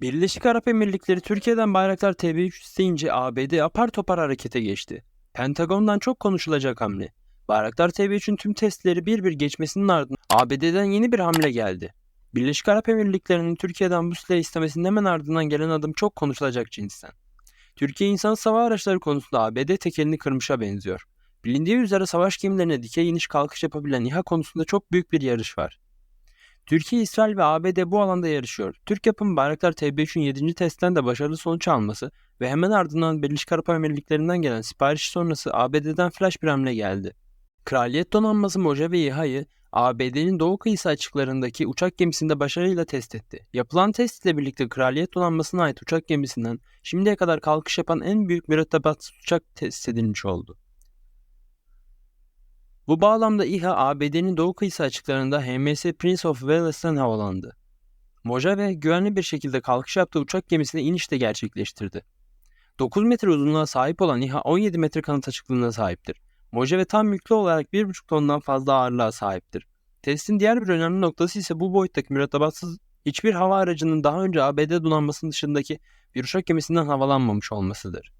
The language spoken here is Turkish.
Birleşik Arap Emirlikleri Türkiye'den Bayraktar TB3 isteyince ABD apar topar harekete geçti. Pentagon'dan çok konuşulacak hamle. Bayraktar TB3'ün tüm testleri bir bir geçmesinin ardından ABD'den yeni bir hamle geldi. Birleşik Arap Emirlikleri'nin Türkiye'den bu silahı istemesinin hemen ardından gelen adım çok konuşulacak cinsten. Türkiye insansız hava araçları konusunda ABD tekelini kırmışa benziyor. Bilindiği üzere savaş gemilerine dikey iniş kalkış yapabilen İHA konusunda çok büyük bir yarış var. Türkiye, İsrail ve ABD bu alanda yarışıyor. Türk yapımı Bayraktar TB3'ün 7. testten de başarılı sonuç alması ve hemen ardından Birleşik Arap Emirlikleri'nden gelen sipariş sonrası ABD'den flash bir hamle geldi. Kraliyet donanması Moja ve İHA'yı ABD'nin doğu kıyısı açıklarındaki uçak gemisinde başarıyla test etti. Yapılan test ile birlikte Kraliyet donanmasına ait uçak gemisinden şimdiye kadar kalkış yapan en büyük mürettebatsız uçak test edilmiş oldu. Bu bağlamda İHA ABD'nin doğu kıyısı açıklarında HMS Prince of Wales'ten havalandı. Mojave güvenli bir şekilde kalkış yaptığı uçak gemisine iniş de gerçekleştirdi. 9 metre uzunluğa sahip olan İHA 17 metre kanat açıklığına sahiptir. Mojave tam yüklü olarak 1,5 tondan fazla ağırlığa sahiptir. Testin diğer bir önemli noktası ise bu boyuttaki mürettebatsız hiçbir hava aracının daha önce ABD donanmasının dışındaki bir uçak gemisinden havalanmamış olmasıdır.